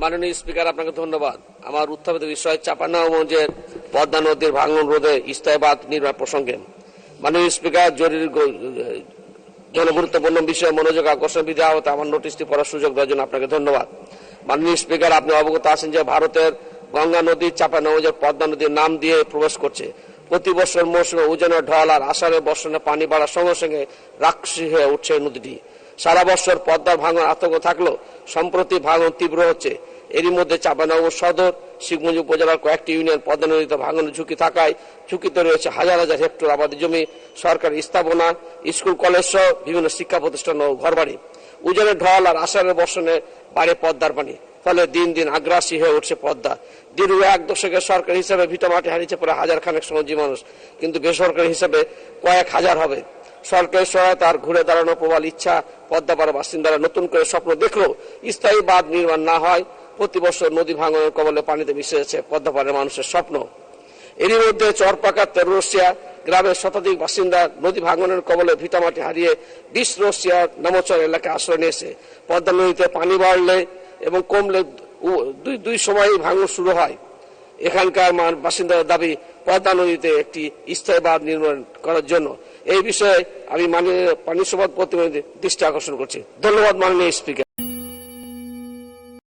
মাননীয় স্পিকার, আপনাকে ধন্যবাদ। আমার উত্থাপিত বিষয় চাপানাগঞ্জের পদ্মা নদীর ভাঙন রোধে ইস্তাহাবাদ নির্মাণ প্রসঙ্গে। মাননীয় স্পিকার, জরুরি জনগুরুত্বপূর্ণ বিষয়ে মনোযোগ আকর্ষণ বিধি আহত আমার নোটিশটি পড়ার সুযোগ দেওয়ার জন্য আপনাকে ধন্যবাদ। মাননীয় স্পিকার, আপনি অবগত আছেন যে ভারতের গঙ্গা নদী চাপানাগঞ্জের পদ্মা নদীর নাম দিয়ে প্রবেশ করছে। প্রতি বছর মৌসুমে উজানের ঢল আর আষাঢ়ে বর্ষণে পানি বাড়ার সঙ্গে সঙ্গে রাক্ষসী হয়ে উঠছে নদীটি। সারা বছর পদ্মার ভাঙন আতঙ্ক থাকলেও সম্প্রতি ভাঙন তীব্র হচ্ছে। এরই মধ্যে চাপানগর সদর শিখমঞ্জ উপজেলার কয়েকটি ইউনিয়ন পদ্মা ভাঙনের ঝুঁকি থাকায় ঝুঁকিতে রয়েছে হাজার হাজার হেক্টর আবাদি জমি, সরকারি স্থাপনা, স্কুল, কলেজ সহ বিভিন্ন শিক্ষা প্রতিষ্ঠান ও ঘরবাড়ি। উজানের ঢল আর আষাঢ়ের বর্ষণে বাড়ে পদ্মার পানি, ফলে দিন দিন আগ্রাসী হয়ে উঠছে পদ্মা। দীর্ঘ এক দশকের সরকারি হিসাবে ভিটামাটি হারিয়েছে প্রায় হাজার খানেক সমাজী মানুষ, কিন্তু বেসরকারি হিসাবে কয়েক হাজার হবে। সরকারি সহায়তার ঘুরে দাঁড়ানো প্রবল ইচ্ছা পদ্মাপাড়া বাসিন্দারা নতুন করে স্বপ্ন দেখলেও স্থায়ী বাঁধ নির্মাণ না হয়, প্রতি বছর নদী ভাঙনের কবলে পানিতে মিশে যাচ্ছে পদ্মাপাড়ের মানুষের স্বপ্ন। এরই মধ্যে চরপাকা তেরোরসিয়া গ্রামের শতাধিক বাসিন্দা নদী ভাঙনের কবলে ভিটামাটি হারিয়ে বিশ রসিয়া নামচর এলাকায় আশ্রয় নিয়েছে। পদ্মা নদীতে পানি বাড়লে এবং কমলে দুই দুই সময়ই ভাঙন শুরু হয়। এখানকার বাসিন্দাদের দাবি, পদ্মা নদীতে একটি স্থায়ী বাঁধ নির্মাণ করার জন্য এই বিষয়ে আমি মাননীয় পানি সম্পদ প্রতিমন্ত্রী দৃষ্টি আকর্ষণ করছি। ধন্যবাদ মাননীয় স্পিকার।